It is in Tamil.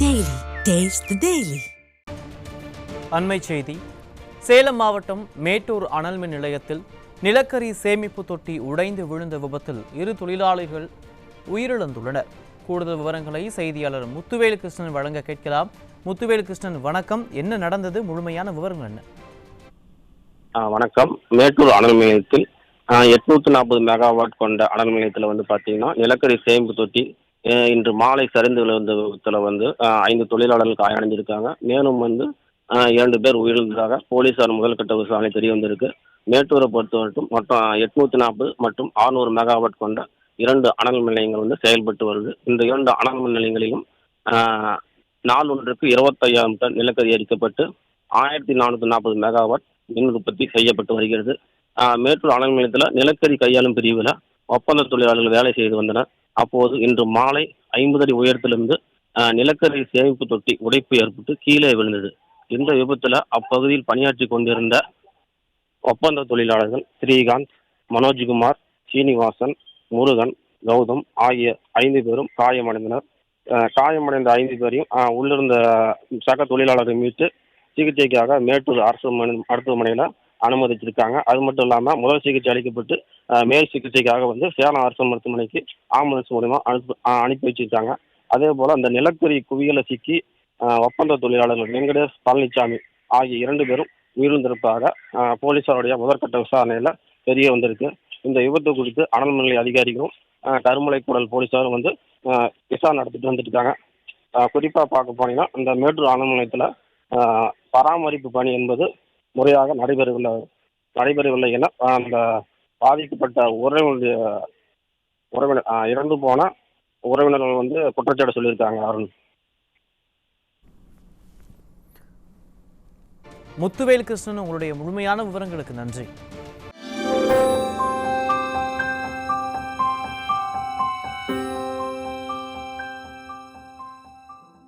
Taste the Daily. அண்மை செய்தி. சேலம் மாவட்டம் மேட்டூர் அனல் மின் நிலையத்தில் நிலக்கரி சேமிப்பு தொட்டி உடைந்து விழுந்த விபத்தில் இரு தொழிலாளிகள் உயிரிழந்துள்ளனர். கூடுதல் விவரங்களை செய்தியாளர் முத்துவேலு கிருஷ்ணன் வழங்க கேட்கலாம். முத்துவேலு கிருஷ்ணன் வணக்கம். என்ன நடந்தது? முழுமையான விவரங்கள் என்ன? வணக்கம். மேட்டூர் அனல் நிலையத்தில் எட்நூத்தி நாற்பது மெகாவாட் கொண்ட அனல் நிலையத்தில் வந்து பார்த்தீங்கன்னா நிலக்கரி சேமிப்பு தொட்டி இன்று மாலை சரிந்து விழுந்த விபத்தில் வந்து ஐந்து தொழிலாளர்கள் காயடைஞ்சிருக்காங்க மேலும் வந்து இரண்டு பேர் உயிரிழந்ததாக போலீசார் முதல்கட்ட விசாரணை தெரிய வந்திருக்கு. மேட்டூரை பொறுத்தவரைக்கும் மொத்தம் எட்நூத்தி நாற்பது மற்றும் 600 மெகாவாட் கொண்ட இரண்டு அனல் மின் நிலையங்கள் வந்து செயல்பட்டு வருது. இந்த இரண்டு அனல் மின் நிலையங்களிலும் நாள் ஒன்றுக்கு இருபத்தையாயிரம் டன் நிலக்கரி எரிக்கப்பட்டு ஆயிரத்தி நானூற்றி நாற்பது மெகாவாட் மின் உற்பத்தி செய்யப்பட்டு வருகிறது. மேட்டூர் அனல் நிலையத்தில் நிலக்கரி கையாளும் பிரிவில் ஒப்பந்த தொழிலாளர்கள் வேலை செய்து வந்தனர். அப்போது இன்று மாலை ஐம்பது அடி உயரத்திலிருந்து நிலக்கரி சேமிப்பு தொட்டி உடைப்பு ஏற்பட்டு கீழே விழுந்தது. இந்த விபத்தில் அப்பகுதியில் பணியாற்றி கொண்டிருந்த ஒப்பந்த தொழிலாளர்கள் ஸ்ரீகாந்த் மனோஜ்குமார் சீனிவாசன் முருகன் கௌதம் ஆகிய ஐந்து பேரும் காயமடைந்தனர். காயமடைந்த ஐந்து பேரையும் உள்ளிருந்த சக தொழிலாளரை மீட்டு சிகிச்சைக்காக மேட்டூர் அரசு மருத்துவமனையில் அனுமதிச்சிருக்காங்க. அது மட்டும் இல்லாமல் முதல் சிகிச்சை அளிக்கப்பட்டு மேல் சிகிச்சைக்காக வந்து சேலம் அரசு மருத்துவமனைக்கு ஆம்புலன்ஸ் மூலிமா அனுப்பி அனுப்பி வச்சிருக்காங்க. அதே போல் அந்த நிலக்கரி குவியலை சிக்கி ஒப்பந்த தொழிலாளர்கள் வெங்கடேஷ் பழனிசாமி ஆகிய இரண்டு பேரும் உயிரிழந்திருப்பதாக போலீசாருடைய முதற்கட்ட விசாரணையில் தெரிய வந்திருக்கு. இந்த விபத்து குறித்து அனல் மின் நிலைய அதிகாரிகளும் கருமலை கூடல் போலீசாரும் வந்து விசாரணை நடத்திட்டு வந்துட்டு இருக்காங்க குறிப்பாக பார்க்க போனீங்கன்னா இந்த மேட்டூர் அனல் நிலையத்தில் பராமரிப்பு பணி என்பது முறையாக நடைபெறவில்லை நடைபெறவில்லை என அந்த பாதிக்கப்பட்ட உறவினுடைய உறவினர் ஆஹ் இறந்து போன உறவினர்கள் வந்து குற்றச்சாட்டு சொல்லியிருக்காங்க அருண். முத்துவேல் கிருஷ்ணன் உங்களுடைய முழுமையான விவரங்களுக்கு நன்றி.